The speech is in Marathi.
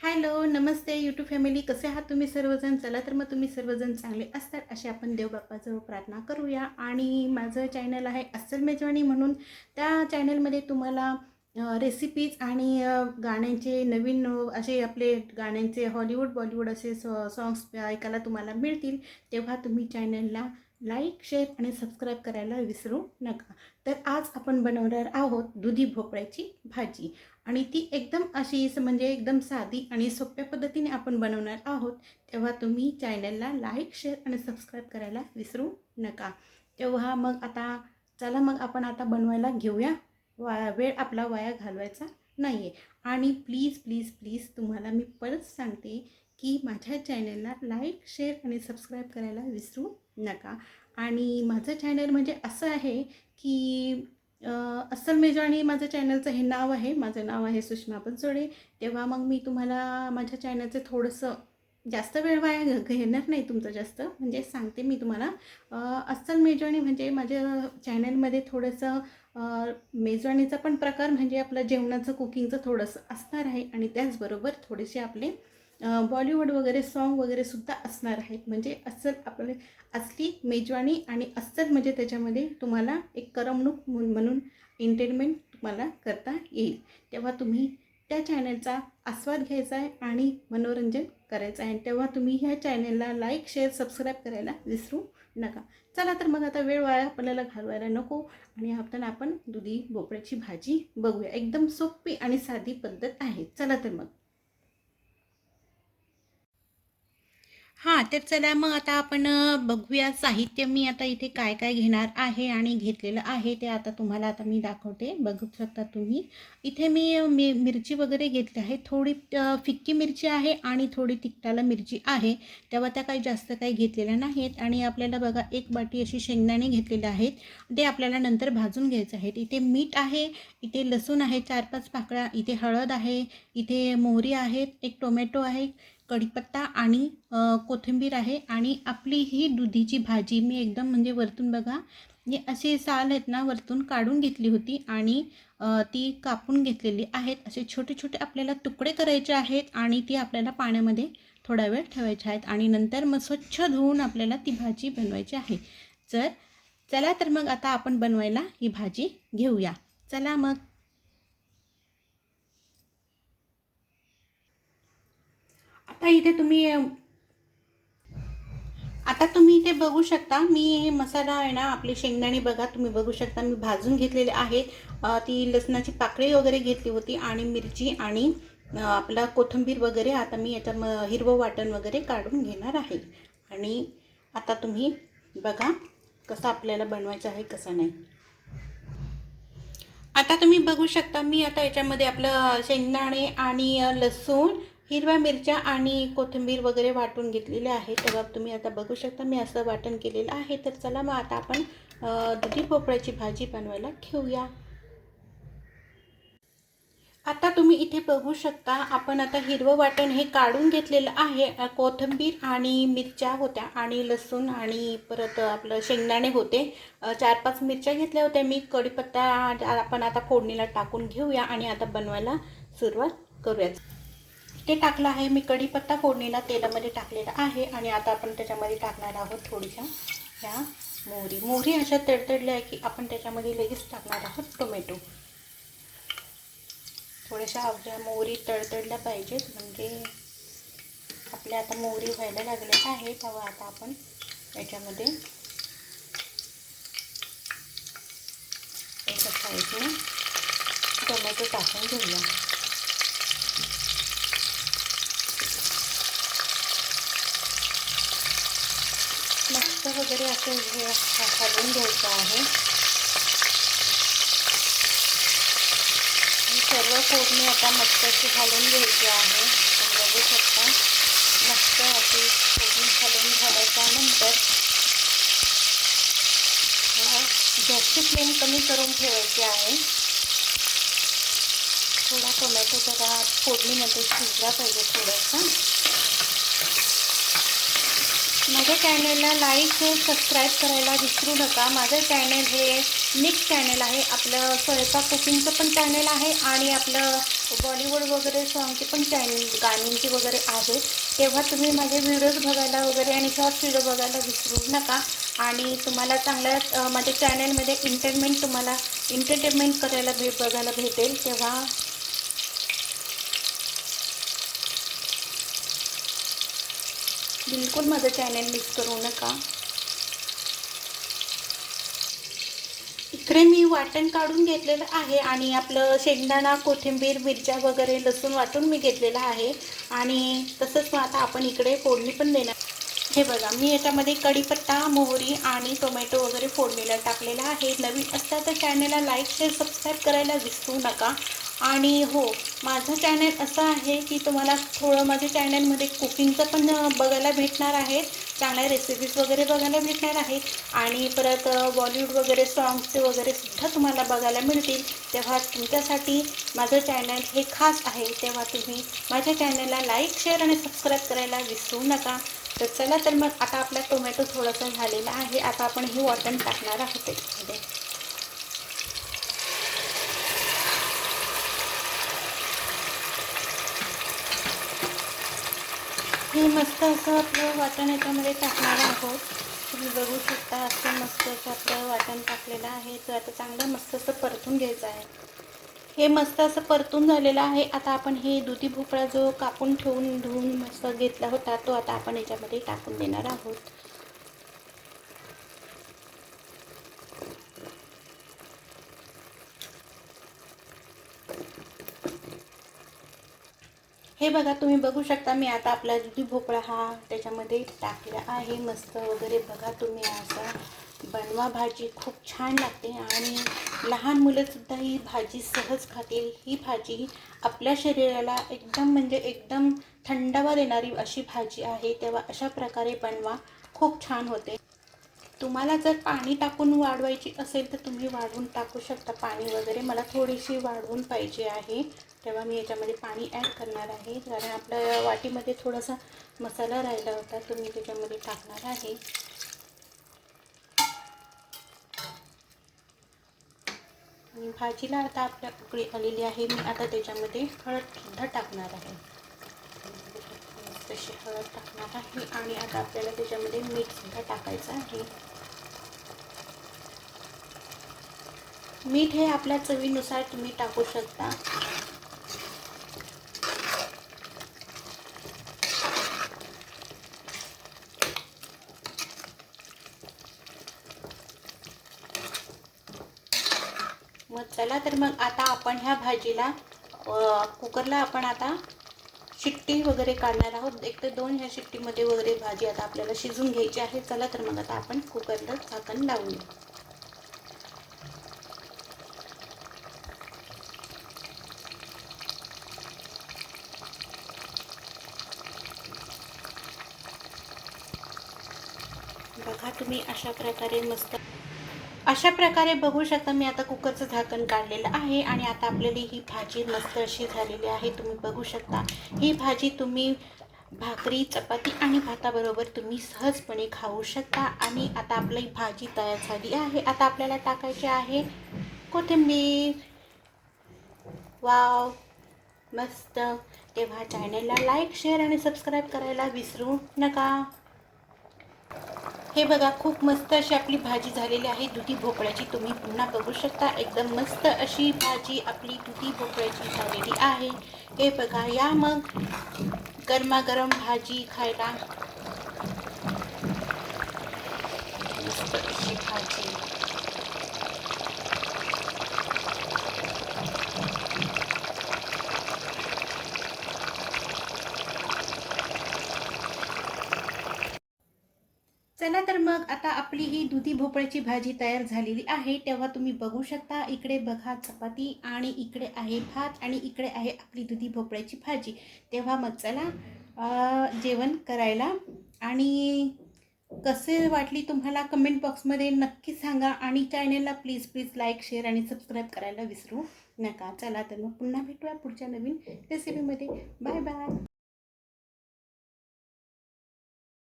हॅलो नमस्ते यूट्यूब फॅमिली कसे आहात तुम्ही सर्वजण? चला तर मग तुम्ही सर्वजण चांगले असतात असे आपण देवबाप्पाजवळ प्रार्थना करूया. आणि माझं चॅनल आहे अस्सल मेजवानी म्हणून. त्या चॅनलमध्ये तुम्हाला रेसिपीज आणि गाण्यांचे नवीन असे आपले गाण्यांचे हॉलिवूड बॉलिवूड असे सॉ सॉंग्स ऐकायला तुम्हाला मिळतील. तेव्हा तुम्ही चॅनलला लाईक शेअर आणि सबस्क्राईब करायला विसरू नका. तर आज आपण बनवणार आहोत दुधी भोपळ्याची भाजी. आणि ती एकदम अशीच म्हणजे एकदम साधी आणि सोप्या पद्धतीने आपण बनवणार आहोत तेव्हा तुम्ही चॅनलला लाईक शेअर आणि सबस्क्राईब करायला विसरू नका. तेव्हा मग आता चला मग आपण आता बनवायला घेऊया. वा वेळ आपला वाया घालवायचा नाही आहे आणि प्लीज प्लीज प्लीज तुम्हाला मी परत सांगते की माझ्या चॅनलला लाईक शेअर आणि सबस्क्राईब करायला विसरू नका. आणि माझं चॅनल म्हणजे असं आहे की अस्सल मेजवानी माझं चॅनलचं हे नाव आहे माझं नाव आहे सुषमा बनसोडे. तेव्हा मग मी तुम्हाला माझ्या चॅनलचं थोडंसं जास्त वेळ वाया घ- घेणार नाही तुमचं जास्त. म्हणजे सांगते मी तुम्हाला. अस्सल मेजवानी म्हणजे माझ्या चॅनलमध्ये थोडंसं मेजवाणीचा मेजवानीचा पण प्रकार म्हणजे आपलं जेवणाचं कुकिंगचं थोडंसं असणार आहे. आणि त्याचबरोबर थोडेसे आपले बॉलिवूड वगैरे सॉन्ग वगैरे सुद्धा असणार आहेत. म्हणजे अस्सल आपले असली मेजवानी आणि अस्सल म्हणजे त्याच्यामध्ये तुम्हाला एक करमणूक म्हणून म्हणून एंटरटेनमेंट तुम्हाला करता येईल. तेव्हा तुम्ही त्या चॅनलचा आस्वाद घ्यायचा आहे आणि मनोरंजन करायचं आहे. तेव्हा तुम्ही ह्या चॅनलला लाईक शेअर सबस्क्राईब करायला विसरू नका. चला तर मग आता वेळ वाया आपल्याला घालवायला नको आणि आपण आपण दुधी भोपळ्याची भाजी बघूया. एकदम सोपी आणि साधी पद्धत आहे. चला तर मग. हां तर चला मग आता आपण बघूया साहित्य मी आता इथे काय काय घेणार आहे आणि घेतलेलं आहे ते आता तुम्हाला आता मी दाखवते. बघू शकता तुम्ही. इथे मी मि मिरची वगैरे घेतली आहे. थोडी फिक्की मिरची आहे आणि थोडी तिखटाला मिरची आहे. तेव्हा त्या काही जास्त काही घेतलेल्या नाहीत आणि आपल्याला बघा एक बाटी अशी शेंगदाणे घेतलेले आहेत. ते आपल्याला नंतर भाजून घ्यायचे आहेत. इथे मीठ आहे इथे लसूण आहे चार पाच पाकळ्या इथे हळद आहे इथे मोहरी आहेत एक टोमॅटो आहे कढीपत्ता आणि कोथिंबीर आहे आणि आपली ही दुधीची भाजी मी एकदम म्हणजे वरतून बघा हे असे साल आहेत ना वरतून काढून घेतली होती आणि ती कापून घेतलेली आहेत. असे छोटे छोटे आपल्याला तुकडे करायचे आहेत आणि ती आपल्याला पाण्यामध्ये थोडा वेळ ठेवायचे आहेत आणि नंतर मग स्वच्छ धुवून आपल्याला ती भाजी बनवायची आहे. जर चला तर मग आता आपण बनवायला ही भाजी घेऊया. चला मग आता इथे तुम्ही आता तुम्ही इथे बघू शकता मी हे मसाला आहे ना आपली शेंगदाणे बघा तुम्ही बघू शकता मी भाजून घेतलेले आहेत. ती लसणाची पाकळी वगैरे घेतली होती आणि मिरची आणि आपला कोथिंबीर वगैरे आता मी याच्या म हिरवं वाटण वगैरे काढून घेणार आहे. आणि आता तुम्ही बघा कसं आपल्याला बनवायचं आहे कसं नाही. आता तुम्ही बघू शकता मी आता याच्यामध्ये आपलं शेंगदाणे आणि लसूण हिरव्या मिरच्या आणि कोथिंबीर वगैरे वाटून घेतलेले आहे. तेव्हा तुम्ही आता बघू शकता मी असं वाटण केलेलं आहे. तर चला मग आता आपण दुधी भोपळ्याची भाजी बनवायला घेऊया आता तुम्ही इथे बघू शकता आपण आता हिरवं वाटण हे काढून घेतलेलं आहे. कोथिंबीर आणि मिरच्या होत्या आणि लसूण आणि परत आपलं शेंगदाणे होते. चार पाच मिरच्या घेतल्या होत्या. मी कढीपत्ता आपण आता फोडणीला टाकून घेऊया आणि आता बनवायला सुरुवात करूयाच ते टाकलं आहे. मी कढीपत्ता फोडणीला तेलामध्ये टाकलेला आहे आणि आता आपण त्याच्यामध्ये टाकणार आहोत थोडीशा ह्या मोहरी. मोहरी अशा तडतडल्या आहे की आपण त्याच्यामध्ये लगेच टाकणार आहोत टोमॅटो. थोड्याशा आपल्या मोहरी तडतडल्या पाहिजेत. म्हणजे आपल्या आता मोहरी व्हायला लागलेल्या आहे तेव्हा आता आपण याच्यामध्ये एका साईडने टोमॅटो टाकून घेऊया. मस्त वगैरे असं हे। घ्यायचं आहे आणि सर्व फोडणी आता मस्त अशी घालून घ्यायची आहे बघू शकता मस्त फ्लेम कमी करून ठेवायची थोडा टोमॅटो जरा फोडणीमध्ये शिजला पाहिजे थोडासा माझ्या चॅनलला लाईक शेअर सबस्क्राईब करायला विसरू नका. माझं चॅनल हे मिक्स चॅनल आहे. आपलं स्वयंपाक कुकिंगचं पण चॅनल आहे आणि आपलं बॉलिवूड वगैरे सॉंगचे पण चॅनल गाण्यांची वगैरे आहे. तेव्हा तुम्ही माझे व्हिडिओज बघायला वगैरे आणि शॉर्ट व्हिडिओ बघायला विसरू नका. आणि तुम्हाला चांगल्या माझ्या चॅनेलमध्ये एंटरटेनमेंट तुम्हाला एंटरटेनमेंट करायला भेट बघायला भेटेल. तेव्हा बिलकुल माझं चॅनल मिस करू नका. इकडे मी वाटण काढून घेतलेलं आहे आणि आपलं शेंगदाणा कोथिंबीर मिरच्या वगैरे लसूण वाटून मी घेतलेलं आहे. आणि तसंच मग आता आपण इकडे फोडणी पण देणार हे बघा मी याच्यामध्ये कढीपत्ता मोहरी आणि टोमॅटो वगैरे फोडणीला टाकलेला आहे. नवीन असता तर चॅनलला लाईक शेअर सबस्क्राईब करायला विसरू नका. आणि हो माझं चॅनल असं आहे की तुम्हाला थोडं माझ्या चॅनलमध्ये कुकिंगचं पण बघायला भेटणार आहे. चांगल्या रेसिपीज वगैरे बघायला भेटणार आहेत आणि परत बॉलिवूड वगैरे सॉंग्सचे वगैरे सुद्धा तुम्हाला बघायला मिळतील. तेव्हा तुमच्यासाठी माझं चॅनल हे खास आहे. तेव्हा तुम्ही माझ्या चॅनलला लाईक शेअर आणि सबस्क्राईब करायला विसरू नका. तर चला तर मग आता आपला टोमॅटो थोडासा झालेला आहे. आता आपण हे वॉटण टाकणार आहोत त्याच्यामध्ये. हे मस्त असं आपलं वाटण याच्यामध्ये टाकणार आहोत. तुम्ही बघू शकता असं मस्त असं आपलं वाटण टाकलेलं आहे. तर आता चांगलं मस्त असं परतून घ्यायचं आहे. हे मस्त असं परतून झालेलं आहे. आता आपण हे दुधी भोपळा जो कापून ठेवून धुवून मस्त घेतला होता तो आता आपण याच्यामध्ये टाकून देणार आहोत. हे बघा तुम्ही बघू शकता मी आता आपला दुधी भोपळा हा त्याच्यामध्ये टाकला आहे. मस्त वगैरे बघा तुम्ही असा बनवा भाजी खूप छान लागते आणि लहान मुलंसुद्धा ही भाजी सहज खातील. ही भाजी आपल्या शरीराला एकदम म्हणजे एकदम थंडावा देणारी अशी भाजी आहे. तेव्हा अशा प्रकारे बनवा. खूप छान होते. तुम्हाला जर पाणी टाकून वाढवायची असेल तर तुम्ही वाढवून टाकू शकता पाणी वगैरे. मला थोडीशी वाढवून पाहिजे आहे. तेव्हा मी याच्यामध्ये पाणी ॲड करणार आहे. कारण आपल्या वाटीमध्ये थोडासा मसाला राहिला होता तो मी त्याच्यामध्ये टाकणार आहे. आणि भाजीला आता आपल्या उकळी आलेली आहे. मी आता त्याच्यामध्ये हळदसुद्धा टाकणार आहे. तशी हळद टाकणार आहे आणि आता आपल्याला त्याच्यामध्ये मीठसुद्धा टाकायचं आहे. मीठ हे आपल्या चवीनुसार तुम्ही टाकू शकता मग चला तर मग आता आपण ह्या भाजीला कुकरला आपण आता शिट्टी वगैरे काढणार आहोत. एक तर दोन ह्या शिट्टीमध्ये वगैरे भाजी आता आपल्याला शिजून घ्यायची आहे. चला तर मग आता आपण कुकरला झाकण लावूया बघा तुम्ही अशा प्रकारे मस्त अशा प्रकारे बघू शकता मी आता कुकरचं झाकण काढलेलं आहे आणि आता आपल्याला ही भाजी मस्त अशी झालेली आहे. तुम्ही बघू शकता. ही भाजी तुम्ही भाकरी चपाती आणि भाताबरोबर तुम्ही सहजपणे खाऊ शकता. आणि आता आपली भाजी तयार झाली आहे. आता आपल्याला टाकायची आहे कोथिंबीर. वाव! मस्त! तेव्हा चॅनलला लाईक शेअर आणि सबस्क्राईब करायला विसरू नका. हे बघा खूप मस्त अशी आपली भाजी झालेली आहे दुधी भोपळ्याची. तुम्ही पुन्हा बघू शकता एकदम मस्त अशी भाजी आपली दुधी भोपळ्याची झालेली आहे. हे बघा या मग गरमागरम भाजी खायला. मस्त अशी भाजी. चला तर मग आता आपली ही दुधी भोपळ्याची भाजी तयार झालेली आहे. तेव्हा तुम्ही बघू शकता इकडे बघा चपाती आणि इकडे आहे भात आणि इकडे आहे आपली दुधी भोपळ्याची भाजी. तेव्हा मग चला जेवण करायला. आणि कसे वाटली तुम्हाला कमेंट बॉक्समध्ये नक्की सांगा आणि चॅनलला प्लीज प्लीज लाईक शेअर आणि सबस्क्राईब करायला विसरू नका. चला तर मग पुन्हा भेटूया पुढच्या नवीन रेसिपीमध्ये बाय बाय